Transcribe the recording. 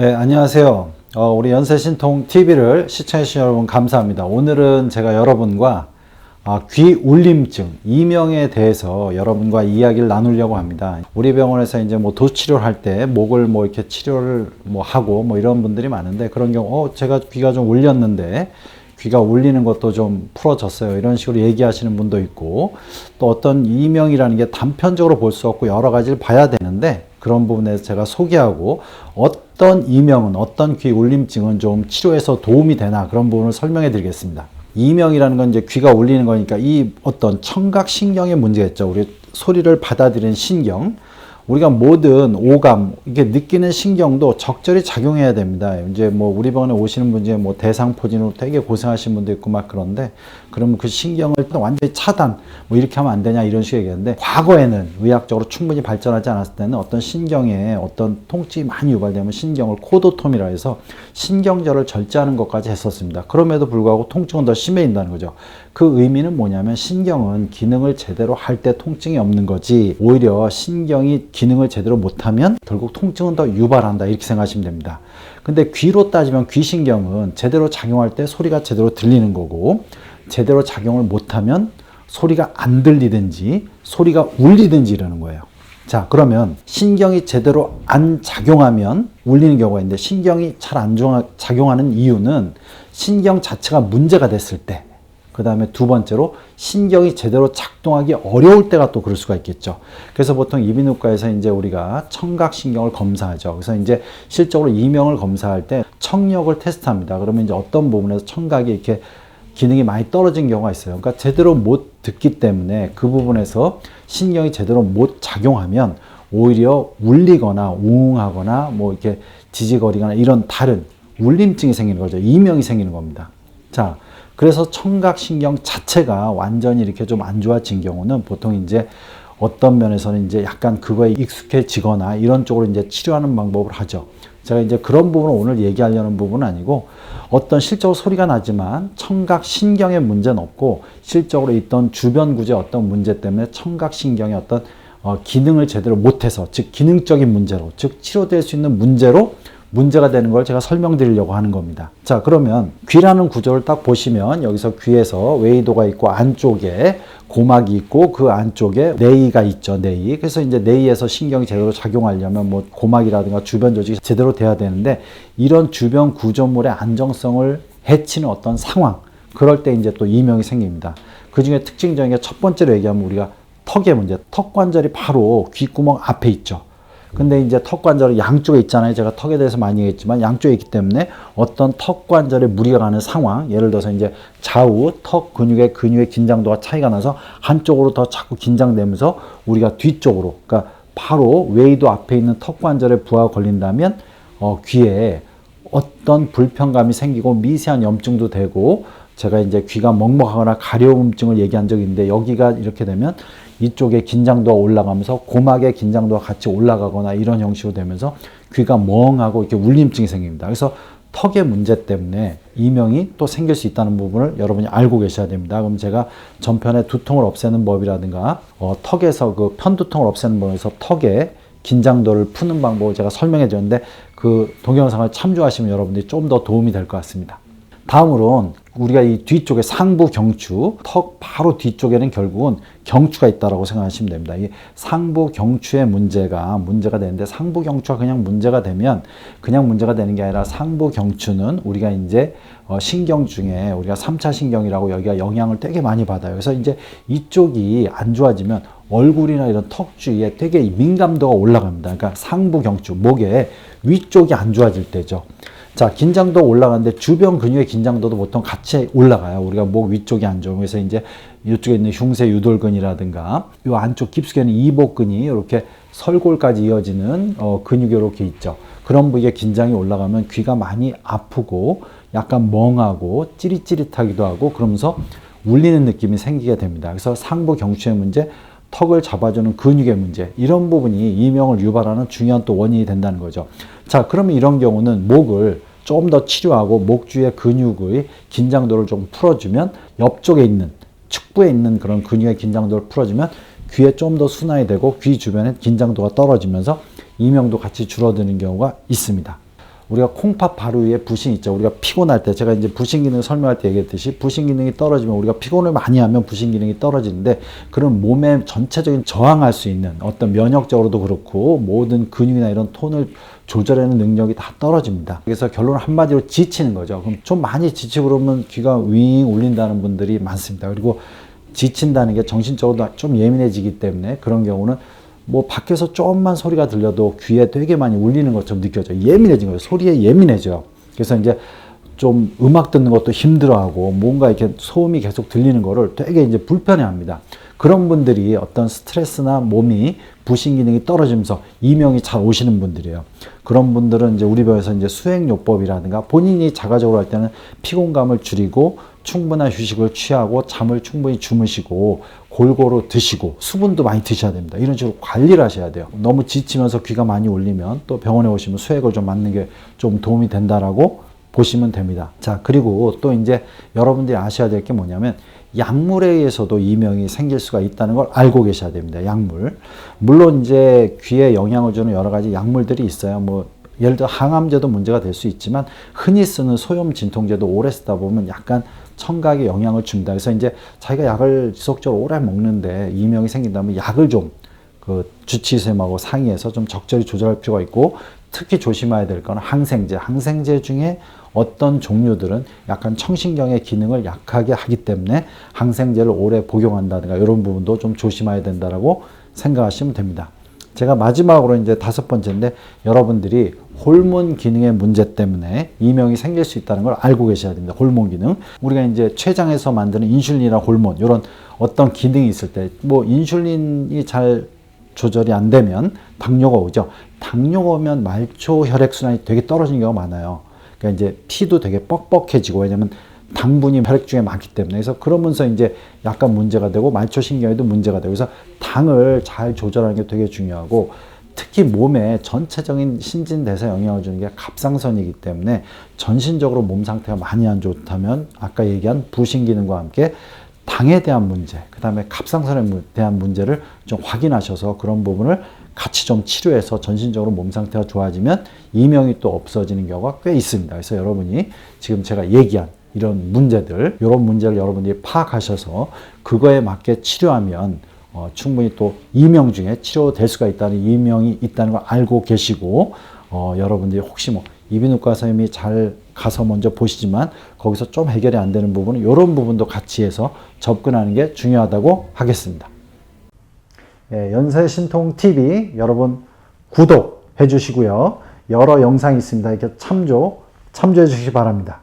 네, 안녕하세요. 어, 우리 연세신통 TV를 시청해주신 여러분 감사합니다. 오늘은 제가 여러분과 아, 귀 울림증, 이명에 대해서 여러분과 이야기를 나누려고 합니다. 우리 병원에서 이제 뭐 도치료를 할 때 목을 뭐 이렇게 치료를 뭐 하고 뭐 이런 분들이 많은데 그런 경우, 어, 제가 귀가 좀 울렸는데 귀가 울리는 것도 좀 풀어졌어요. 이런 식으로 얘기하시는 분도 있고 또 어떤 이명이라는 게 단편적으로 볼 수 없고 여러 가지를 봐야 되는데 그런 부분에서 제가 소개하고 어떤 이명은 어떤 귀 울림증은 좀 치료해서 도움이 되나 그런 부분을 설명해 드리겠습니다. 이명이라는 건 이제 귀가 울리는 거니까 이 어떤 청각 신경의 문제겠죠. 우리 소리를 받아들이는 신경. 우리가 모든 오감, 이게 느끼는 신경도 적절히 작용해야 됩니다. 이제 뭐 우리 병원에 오시는 분 중에 뭐 대상포진으로 되게 고생하신 분도 있고 막 그런데 그러면 그 신경을 완전히 차단, 뭐 이렇게 하면 안 되냐 이런 식의 얘기하는데 과거에는 의학적으로 충분히 발전하지 않았을 때는 어떤 신경에 어떤 통증이 많이 유발되면 신경을 코도톰이라 해서 신경절을 절제하는 것까지 했었습니다. 그럼에도 불구하고 통증은 더 심해진다는 거죠. 그 의미는 뭐냐면 신경은 기능을 제대로 할 때 통증이 없는 거지 오히려 신경이 기능을 제대로 못하면 결국 통증은 더 유발한다 이렇게 생각하시면 됩니다. 근데 귀로 따지면 귀신경은 제대로 작용할 때 소리가 제대로 들리는 거고 제대로 작용을 못하면 소리가 안 들리든지 소리가 울리든지 이러는 거예요. 자, 그러면 신경이 제대로 안 작용하면 울리는 경우가 있는데 신경이 잘 안 작용하는 이유는 신경 자체가 문제가 됐을 때, 그 다음에 두 번째로 신경이 제대로 작동하기 어려울 때가 또 그럴 수가 있겠죠. 그래서 보통 이비인후과에서 이제 우리가 청각신경을 검사하죠. 그래서 이제 실적으로 이명을 검사할 때 청력을 테스트합니다. 그러면 이제 어떤 부분에서 청각이 이렇게 기능이 많이 떨어진 경우가 있어요. 그러니까 제대로 못 듣기 때문에 그 부분에서 신경이 제대로 못 작용하면 오히려 울리거나 웅하거나 뭐 이렇게 지지거리거나 이런 다른 울림증이 생기는 거죠. 이명이 생기는 겁니다. 자, 그래서 청각신경 자체가 완전히 이렇게 좀 안 좋아진 경우는 보통 이제 어떤 면에서는 이제 약간 그거에 익숙해지거나 이런 쪽으로 이제 치료하는 방법을 하죠. 제가 이제 그런 부분을 오늘 얘기하려는 부분은 아니고 어떤 실적으로 소리가 나지만 청각 신경의 문제는 없고 실적으로 있던 주변 구제 어떤 문제 때문에 청각 신경의 어떤 어, 기능을 제대로 못해서 즉 기능적인 문제로 즉 치료될 수 있는 문제로 문제가 되는 걸 제가 설명드리려고 하는 겁니다. 자, 그러면 귀라는 구조를 딱 보시면 여기서 귀에서 웨이도가 있고 안쪽에 고막이 있고 그 안쪽에 내이가 있죠, 내이. 그래서 이제 내이에서 신경이 제대로 작용하려면 뭐 고막이라든가 주변 조직이 제대로 돼야 되는데 이런 주변 구조물의 안정성을 해치는 어떤 상황, 그럴 때 이제 또 이명이 생깁니다. 그 중에 특징적인 게 첫 번째로 얘기하면 우리가 턱의 문제, 턱 관절이 바로 귓구멍 앞에 있죠. 근데 이제 턱 관절은 양쪽에 있잖아요. 제가 턱에 대해서 많이 얘기했지만 양쪽에 있기 때문에 어떤 턱 관절에 무리가 가는 상황, 예를 들어서 이제 좌우 턱 근육의 근육의 긴장도가 차이가 나서 한쪽으로 더 자꾸 긴장되면서 우리가 뒤쪽으로, 그러니까 바로 웨이도 앞에 있는 턱 관절에 부하가 걸린다면 어, 귀에 어떤 불편감이 생기고 미세한 염증도 되고 제가 이제 귀가 먹먹하거나 가려움증을 얘기한 적이 있는데 여기가 이렇게 되면 이쪽에 긴장도가 올라가면서 고막의 긴장도가 같이 올라가거나 이런 형식으로 되면서 귀가 멍하고 이렇게 울림증이 생깁니다. 그래서 턱의 문제 때문에 이명이 또 생길 수 있다는 부분을 여러분이 알고 계셔야 됩니다. 그럼 제가 전편에 두통을 없애는 법이라든가 어, 턱에서 그 편두통을 없애는 법에서 턱에 긴장도를 푸는 방법을 제가 설명해 드렸는데 그 동영상을 참조하시면 여러분들이 좀 더 도움이 될 것 같습니다. 다음으로는 우리가 이 뒤쪽에 상부 경추, 턱 바로 뒤쪽에는 결국은 경추가 있다라고 생각하시면 됩니다. 이 상부 경추의 문제가 문제가 되는데 상부 경추가 그냥 문제가 되면 그냥 문제가 되는 게 아니라 상부 경추는 우리가 이제 어 신경 중에 우리가 3차 신경이라고 여기가 영향을 되게 많이 받아요. 그래서 이제 이쪽이 안 좋아지면 얼굴이나 이런 턱 주위에 되게 민감도가 올라갑니다. 그러니까 상부 경추, 목에 위쪽이 안 좋아질 때죠. 자, 긴장도 올라가는데 주변 근육의 긴장도도 보통 같이 올라가요. 우리가 목 위쪽이 안 좋은 그래서 이제 이쪽에 있는 흉쇄 유돌근이라든가 이 안쪽 깊숙이는 이복근이 이렇게 설골까지 이어지는 어, 근육이 이렇게 있죠. 그런 부위에 긴장이 올라가면 귀가 많이 아프고 약간 멍하고 찌릿찌릿하기도 하고 그러면서 울리는 느낌이 생기게 됩니다. 그래서 상부 경추의 문제, 턱을 잡아주는 근육의 문제 이런 부분이 이명을 유발하는 중요한 또 원인이 된다는 거죠. 자 그러면 이런 경우는 목을 좀더 치료하고 목 주의 근육의 긴장도를 좀 풀어주면 옆쪽에 있는 측부에 있는 그런 근육의 긴장도를 풀어주면 귀에 좀 더 순환이 되고 귀 주변에 긴장도가 떨어지면서 이명도 같이 줄어드는 경우가 있습니다. 우리가 콩팥 바로 위에 부신 있죠. 우리가 피곤할 때 제가 이제 부신 기능 설명할 때 얘기했듯이 부신 기능이 떨어지면 우리가 피곤을 많이 하면 부신 기능이 떨어지는데 그런 몸의 전체적인 저항할 수 있는 어떤 면역적으로도 그렇고 모든 근육이나 이런 톤을 조절하는 능력이 다 떨어집니다. 그래서 결론 한마디로 지치는 거죠. 그럼 좀 많이 지치고 그러면 귀가 윙 울린다는 분들이 많습니다. 그리고 지친다는 게 정신적으로 좀 예민해지기 때문에 그런 경우는 뭐 밖에서 조금만 소리가 들려도 귀에 되게 많이 울리는 것처럼 느껴져요. 예민해진 거예요. 소리에 예민해져요. 그래서 이제 좀 음악 듣는 것도 힘들어하고 뭔가 이렇게 소음이 계속 들리는 거를 되게 이제 불편해합니다. 그런 분들이 어떤 스트레스나 몸이 부신 기능이 떨어지면서 이명이 잘 오시는 분들이에요. 그런 분들은 이제 우리 병에서 이제 수행요법이라든가 본인이 자가적으로 할 때는 피곤감을 줄이고 충분한 휴식을 취하고 잠을 충분히 주무시고 골고루 드시고 수분도 많이 드셔야 됩니다. 이런 식으로 관리를 하셔야 돼요. 너무 지치면서 귀가 많이 울리면 또 병원에 오시면 수액을 좀 맞는 게 좀 도움이 된다라고 보시면 됩니다. 자, 그리고 또 이제 여러분들이 아셔야 될 게 뭐냐면 약물에 의해서도 이명이 생길 수가 있다는 걸 알고 계셔야 됩니다. 약물. 물론 이제 귀에 영향을 주는 여러 가지 약물들이 있어요. 뭐 예를 들어 항암제도 문제가 될 수 있지만 흔히 쓰는 소염 진통제도 오래 쓰다 보면 약간 청각에 영향을 줍니다. 그래서 이제 자기가 약을 지속적으로 오래 먹는데 이명이 생긴다면 약을 좀 그 주치의쌤하고 상의해서 좀 적절히 조절할 필요가 있고 특히 조심해야 될 건 항생제. 항생제 중에 어떤 종류들은 약간 청신경의 기능을 약하게 하기 때문에 항생제를 오래 복용한다든가 이런 부분도 좀 조심해야 된다라고 생각하시면 됩니다. 제가 마지막으로 이제 다섯 번째인데 여러분들이 호르몬 기능의 문제 때문에 이명이 생길 수 있다는 걸 알고 계셔야 됩니다. 호르몬 기능. 우리가 이제 췌장에서 만드는 인슐린이나 호르몬 이런 어떤 기능이 있을 때 뭐 인슐린이 잘 조절이 안 되면 당뇨가 오죠. 당뇨가 오면 말초 혈액 순환이 되게 떨어지는 경우가 많아요. 그러니까 이제 피도 되게 뻑뻑해지고 왜냐면 당분이 혈액 중에 많기 때문에. 그래서 그러면서 이제 약간 문제가 되고 말초 신경에도 문제가 되고. 그래서 당을 잘 조절하는 게 되게 중요하고 특히 몸에 전체적인 신진대사 영향을 주는 게 갑상선이기 때문에 전신적으로 몸 상태가 많이 안 좋다면 아까 얘기한 부신 기능과 함께 당에 대한 문제, 그 다음에 갑상선에 무- 대한 문제를 좀 확인하셔서 그런 부분을 같이 좀 치료해서 전신적으로 몸 상태가 좋아지면 이명이 또 없어지는 경우가 꽤 있습니다. 그래서 여러분이 지금 제가 얘기한 이런 문제들, 이런 문제를 여러분들이 파악하셔서 그거에 맞게 치료하면 어, 충분히 또 이명 중에 치료될 수가 있다는 이명이 있다는 걸 알고 계시고 어, 여러분들이 혹시 뭐 이비인후과 선생님이 잘 가서 먼저 보시지만 거기서 좀 해결이 안 되는 부분은 이런 부분도 같이 해서 접근하는 게 중요하다고 하겠습니다. 예, 연세신통 TV 여러분 구독해 주시고요. 여러 영상이 있습니다. 이렇게 참조 참조해 주시기 바랍니다.